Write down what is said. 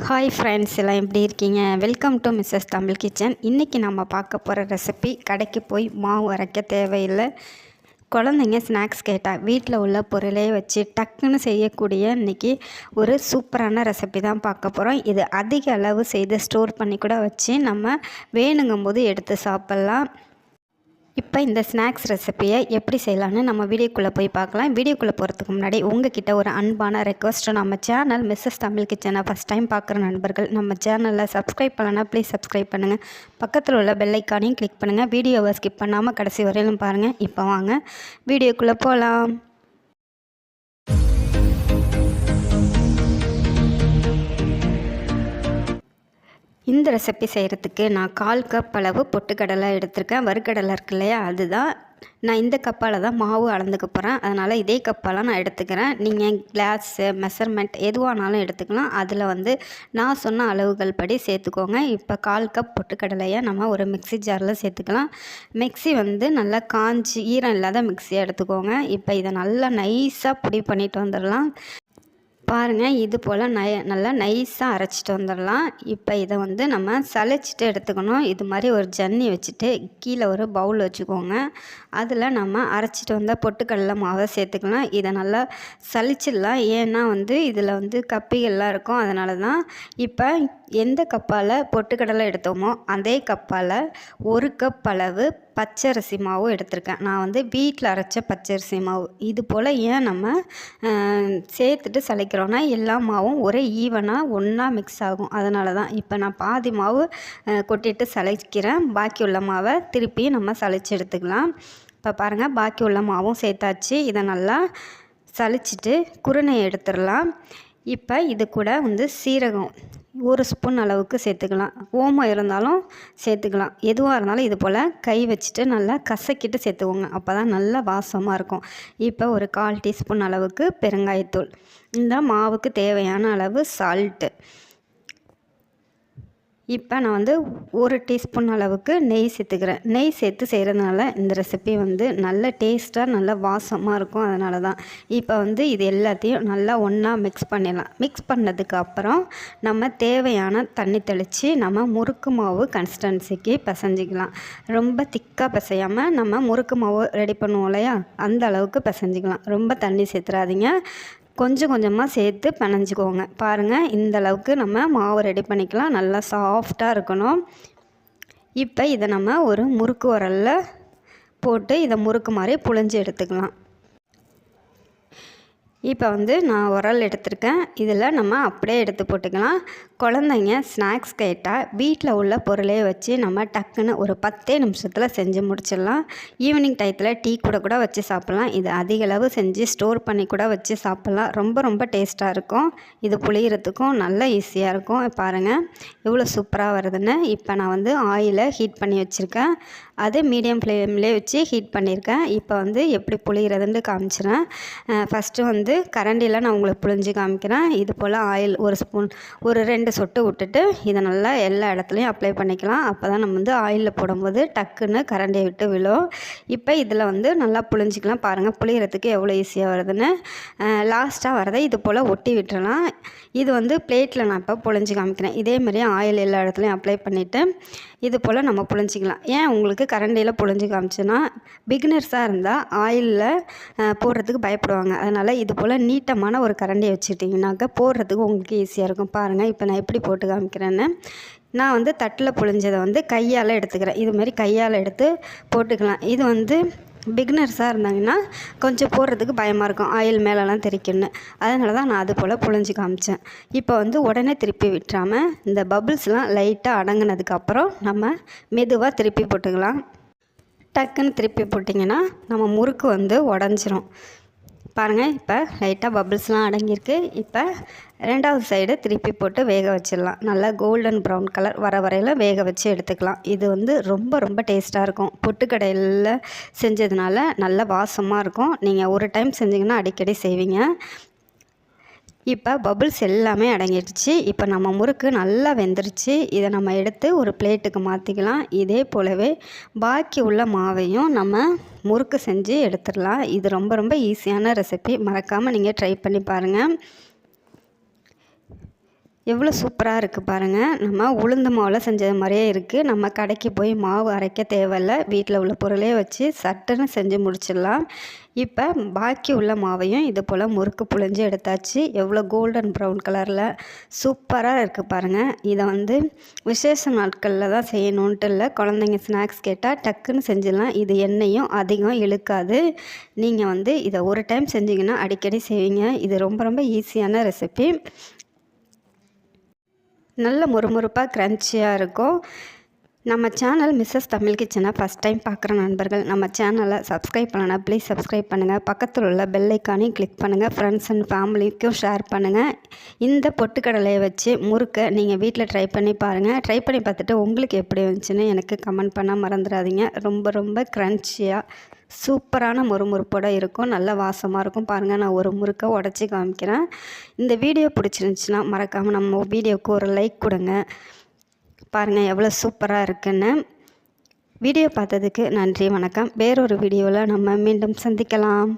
Hi friends எல்லாம் எப்படி இருக்கீங்க? Welcome to Mrs Tamil kitchen இன்றைக்கி நம்ம பார்க்க போகிற ரெசிபி கடைக்கு போய் மாவு அரைக்க தேவையில்லை. குழந்தைங்க ஸ்நாக்ஸ் கேட்டால் வீட்டில் உள்ள பொருளே வச்சு டக்குன்னு செய்யக்கூடிய இன்றைக்கி ஒரு சூப்பரான ரெசிபி தான் பார்க்க போகிறோம் இது அதிக அளவு செய்து ஸ்டோர் பண்ணி கூட வச்சு நம்ம வேணுங்கும் போது எடுத்து சாப்பிட்லாம். இப்போ இந்த ஸ்நாக்ஸ் ரெசிப்பியை எப்படி செய்யலான்னு நம்ம வீடியோக்குள்ளே போய் பார்க்கலாம். வீடியோக்குள்ளே போகிறதுக்கு முன்னாடி உங்ககிட்ட ஒரு அன்பான ரெக்வஸ்ட் நம்ம சேனல் மிஸ்ஸஸ் தமிழ் கிச்சனை ஃபஸ்ட் டைம் பார்க்குற நண்பர்கள் நம்ம சேனலில் சப்ஸ்கிரைப் பண்ணலன்னா ப்ளீஸ் சப்ஸ்கிரைப் பண்ணுங்கள் பக்கத்தில் உள்ள பெல்லைக்கானையும் கிளிக் பண்ணுங்கள் வீடியோவை ஸ்கிப் பண்ணாமல் கடைசி வரையிலும் பாருங்கள் இப்போ வாங்க. வீடியோக்குள்ளே போகலாம் இந்த ரெசிபி செய்கிறதுக்கு நான் கால் கப் அளவு பொட்டுக்கடலை எடுத்திருக்கேன். வறுக்கடலை இருக்கு இல்லையா? அதுதான். நான் இந்த கப்பால் தான் மாவு அளந்துக்க போகிறேன் அதனால் இதே கப்பாலாம் நான் எடுத்துக்கிறேன். நீங்கள் கிளாஸு மெஷர்மெண்ட் எதுவானாலும் எடுத்துக்கலாம். அதில் வந்து நான் சொன்ன அளவுகள் படி சேர்த்துக்கோங்க. இப்போ கால் கப் பொட்டுக்கடலையை நம்ம ஒரு மிக்சி ஜாரில் சேர்த்துக்கலாம். மிக்சி வந்து நல்லா காஞ்சி ஈரம் இல்லாத மிக்சியை எடுத்துக்கோங்க. இப்போ இதை நல்லா நைஸாக பொடி பண்ணிட்டு வந்துடலாம். பாருங்கள் இது போல் நை நல்லா நைஸாக அரைச்சிட்டு வந்துடலாம். இப்போ இதை வந்து நம்ம சளைச்சிட்டு எடுத்துக்கணும். இது மாதிரி ஒரு ஜன்னி வச்சுட்டு கீழே ஒரு பவுல் வச்சுக்கோங்க. அதில் நம்ம அரைச்சிட்டு வந்தால் பொட்டுக்கடலை மாவை சேர்த்துக்கலாம். இதை நல்லா சளிச்சிடலாம் ஏன்னா வந்து இதில் வந்து கப்பிகள்லாம் இருக்கும். அதனால தான் இப்போ எந்த கப்பால் பொட்டுக்கடலை எடுத்தோமோ அதே கப்பால் ஒரு கப் அளவு பச்சரிசி மாவு எடுத்திருக்கேன். நான் வந்து வீட்டில் அரைச்ச பச்சரிசி மாவு. இது போல் ஏன் நம்ம சேர்த்துட்டு சளைக்கிறோன்னா எல்லா மாவும் ஒரே ஈவனாக ஒன்றா மிக்ஸ் ஆகும். அதனால தான் இப்போ நான் பாதி மாவு கொட்டிட்டு சளைக்கிறேன் பாக்கி உள்ள மாவை திருப்பி நம்ம சளைச்சி எடுத்துக்கலாம். இப்போ பாருங்கள் பாக்கி உள்ள மாவும் சேர்த்தாச்சு. இதை நல்லா சளிச்சிட்டு குருணை எடுத்துடலாம். இப்போ இது கூட வந்து சீரகம். ஒரு ஸ்பூன் அளவுக்கு சேர்த்துக்கலாம். ஓமம் இருந்தாலும் சேர்த்துக்கலாம். எதுவாக இருந்தாலும் இது போல் கை வச்சுட்டு நல்லா கசக்கிட்டு சேர்த்துக்கோங்க. அப்போ தான் நல்லா வாசமாக இருக்கும். இப்போ ஒரு கால் டீஸ்பூன் அளவுக்கு பெருங்காயத்தூள். இந்த மாவுக்கு தேவையான அளவு சால்ட்டு இப்போ நான் வந்து ஒரு டீஸ்பூன் அளவுக்கு நெய் சேர்த்துக்கிறேன். நெய் சேர்த்து செய்கிறதுனால இந்த ரெசிபி வந்து நல்ல டேஸ்ட்டாக நல்ல வாசமாக இருக்கும். அதனால தான் இப்போ வந்து இது எல்லாத்தையும் நல்லா ஒன்றா மிக்ஸ் பண்ணிடலாம். மிக்ஸ் பண்ணதுக்கு அப்புறம் நம்ம தேவையான தண்ணி தெளித்து நம்ம முறுக்கு மாவு கன்சிஸ்டன்சிக்கு பிசைஞ்சிக்கலாம். ரொம்ப திக்காக பிசையாமல் நம்ம முறுக்கு மாவு ரெடி பண்ணுவோம் இல்லையா? அந்த அளவுக்கு பிசைஞ்சிக்கலாம். ரொம்ப தண்ணி சேர்த்துறாதீங்க. கொஞ்சம் கொஞ்சமாக சேர்த்து பினஞ்சிக்கோங்க பாருங்கள் இந்த அளவுக்கு நம்ம மாவு ரெடி பண்ணிக்கலாம். நல்லா சாஃப்டாக இருக்கணும். இப்போ இதை நம்ம ஒரு முறுக்கு உரலில் போட்டு இதை முறுக்கு மாதிரி புழிஞ்சு எடுத்துக்கலாம். இப்போ வந்து நான் உரல் எடுத்திருக்கேன். இதில் நம்ம அப்படியே எடுத்து போட்டுக்கலாம். குழந்தைங்க ஸ்நாக்ஸ் கேட்டால் வீட்டில் உள்ள பொருளே வச்சு நம்ம டக்குன்னு ஒரு பத்தே நிமிஷத்தில் செஞ்சு முடிச்சிடலாம். ஈவினிங் டயத்தில் டீ கூட கூட வச்சு சாப்பிட்லாம். இது அதிகளவு செஞ்சு ஸ்டோர் பண்ணி கூட வச்சு சாப்பிட்லாம். ரொம்ப ரொம்ப டேஸ்ட்டாக இருக்கும். இது புளியறதுக்கும் நல்ல ஈஸியாக இருக்கும். பாருங்கள் எவ்வளோ சூப்பராக வருதுன்னு. இப்போ நான் வந்து ஆயிலை ஹீட் பண்ணி வச்சுருக்கேன். அது மீடியம் ஃப்ளேம்லேயே வச்சு ஹீட் பண்ணியிருக்கேன் இப்போ வந்து எப்படி புளிகிறதுன்னு காமிச்சிடறேன். ஃபஸ்ட்டு வந்து கரண்டியில் நான் உங்களுக்கு புழிஞ்சு காமிக்கிறேன். இது போல் ஆயில் ஒரு ஸ்பூன் ஒரு ரெண்டு சொட்டு விட்டுட்டு இதை நல்லா எல்லா இடத்துலையும் அப்ளை பண்ணிக்கலாம். அப்போ தான் நம்ம வந்து ஆயிலில் போடும்போது டக்குன்னு கரண்டியை விட்டு விழும். இப்போ இதில் வந்து நல்லா புழிஞ்சிக்கலாம் பாருங்கள் புளியறதுக்கு எவ்வளோ ஈஸியாக வருதுன்னு. லாஸ்ட்டாக வரதை இது போல் ஒட்டி விட்டுறலாம். இது வந்து பிளேட்டில் நான் இப்போ புழிஞ்சு காமிக்கிறேன். இதேமாதிரி ஆயில் எல்லா இடத்துலையும் அப்ளை பண்ணிவிட்டு இது போல் நம்ம புழிஞ்சிக்கலாம். ஏன் உங்களுக்கு கரண்டியில் புழிஞ்சு காமிச்சுன்னா பிகினர்ஸாக இருந்தால் ஆயிலில் போடுறதுக்கு பயப்படுவாங்க. அதனால் இது போல் நீட்டமான ஒரு கரண்டியை வச்சுட்டிங்கனாக்கா போடுறதுக்கு உங்களுக்கு ஈஸியாக இருக்கும். பாருங்கள் இப்போ நான் எப்படி போட்டு காமிக்கிறேன்னு. நான் வந்து தட்டில் புழிஞ்சதை வந்து கையால் எடுத்துக்கிறேன். இதுமாரி கையால் எடுத்து போட்டுக்கலாம். இது வந்து பிகினர்ஸாக இருந்தாங்கன்னா கொஞ்சம் போடுறதுக்கு பயமாக இருக்கும். ஆயில் மேலெலாம் தெரிக்கும்னு அதனால தான் நான் அது போல் புழிஞ்சு காமிச்சேன். இப்போ வந்து உடனே திருப்பி விட்டுறாமல் இந்த பபுள்ஸ்லாம் லைட்டாக அடங்கினதுக்கப்புறம் நம்ம மெதுவாக திருப்பி போட்டுக்கலாம். டக்குன்னு திருப்பி போட்டிங்கன்னா நம்ம முறுக்கு வந்து உடஞ்சிரும். பாருங்கள் இப்போ லைட்டாக பபிள்ஸ்லாம் அடங்கியிருக்கு. இப்போ ரெண்டாவது சைடு திருப்பி போட்டு வேக வச்சிடலாம். நல்லா கோல்டன் ப்ரௌன் கலர் வர வரையில் வேக வச்சு எடுத்துக்கலாம். இது வந்து ரொம்ப ரொம்ப டேஸ்ட்டாக இருக்கும். பொட்டுக்கடையில் செஞ்சதுனால நல்ல வாசமாக இருக்கும். நீங்கள் ஒரு டைம் செஞ்சிங்கன்னா அடிக்கடி செய்வீங்க. இப்போ பபுள்ஸ் எல்லாமே அடங்கிடுச்சு. இப்போ நம்ம முறுக்கு நல்லா வெந்துருச்சு. இதை நம்ம எடுத்து ஒரு பிளேட்டுக்கு மாற்றிக்கலாம் இதே போலவே பாக்கி உள்ள மாவையும் நம்ம முறுக்கு செஞ்சு எடுத்துடலாம். இது ரொம்ப ரொம்ப ஈஸியான ரெசிபி மறக்காமல் நீங்கள் ட்ரை பண்ணி பாருங்கள் எவ்வளோ சூப்பராக இருக்குது பாருங்கள் நம்ம உளுந்து மாவில் செஞ்சது மாதிரியே இருக்குது நம்ம கடைக்கு போய் மாவு அரைக்க தேவையில்ல. வீட்டில் உள்ள பொருளே வச்சு சட்டுன்னு செஞ்சு முடிச்சிடலாம். இப்போ பாக்கி உள்ள மாவையும் இது போல் முறுக்கு புழிஞ்சு எடுத்தாச்சு. எவ்வளோ கோல்டன் ப்ரௌன் கலரில் சூப்பராக இருக்குது பாருங்கள் இதை வந்து விசேஷ நாட்களில் தான் செய்யணுன்ட்டு இல்லை. குழந்தைங்க ஸ்நாக்ஸ் கேட்டால் டக்குன்னு செஞ்சிடலாம். இது எண்ணெயும் அதிகம் இழுக்காது. நீங்கள் வந்து இதை ஒரு டைம் செஞ்சிங்கன்னா அடிக்கடி செய்வீங்க. இது ரொம்ப ரொம்ப ஈஸியான ரெசிபி நல்ல முறுமுறுப்பாக க்ரன்ச்சியாக இருக்கும். நம்ம சேனல் மிஸ்ஸஸ் தமிழ் கிச்சனை ஃபஸ்ட் டைம் பார்க்குற நண்பர்கள் நம்ம சேனலை சப்ஸ்கிரைப் பண்ணனா ப்ளீஸ் சப்ஸ்கிரைப் பண்ணுங்கள் பக்கத்தில் உள்ள பெல்லைக்கானையும் கிளிக் பண்ணுங்கள் ஃப்ரெண்ட்ஸ் அண்ட் ஃபேமிலிக்கும் ஷேர் பண்ணுங்கள் இந்த பொட்டுக்கடலையை வச்சு முறுக்க நீங்கள் வீட்டில் ட்ரை பண்ணி பாருங்கள் ட்ரை பண்ணி பார்த்துட்டு உங்களுக்கு எப்படி வந்துச்சுன்னு எனக்கு கமெண்ட் பண்ண மறந்துடாதீங்க. ரொம்ப ரொம்ப க்ரன்ச்சியாக சூப்பரான முறுமுறுப்போட இருக்கும். நல்ல வாசமாக இருக்கும். பாருங்கள் நான் ஒரு முறுக்கை உடச்சி காமிக்கிறேன். இந்த வீடியோ பிடிச்சிருந்துச்சின்னா மறக்காமல் நம்ம வீடியோவுக்கு ஒரு லைக் கொடுங்க. பாருங்கள் எவ்வளோ சூப்பராக இருக்குன்னு. வீடியோ பார்த்ததுக்கு நன்றி வணக்கம். வேறொரு வீடியோவில் நம்ம மீண்டும் சந்திக்கலாம்.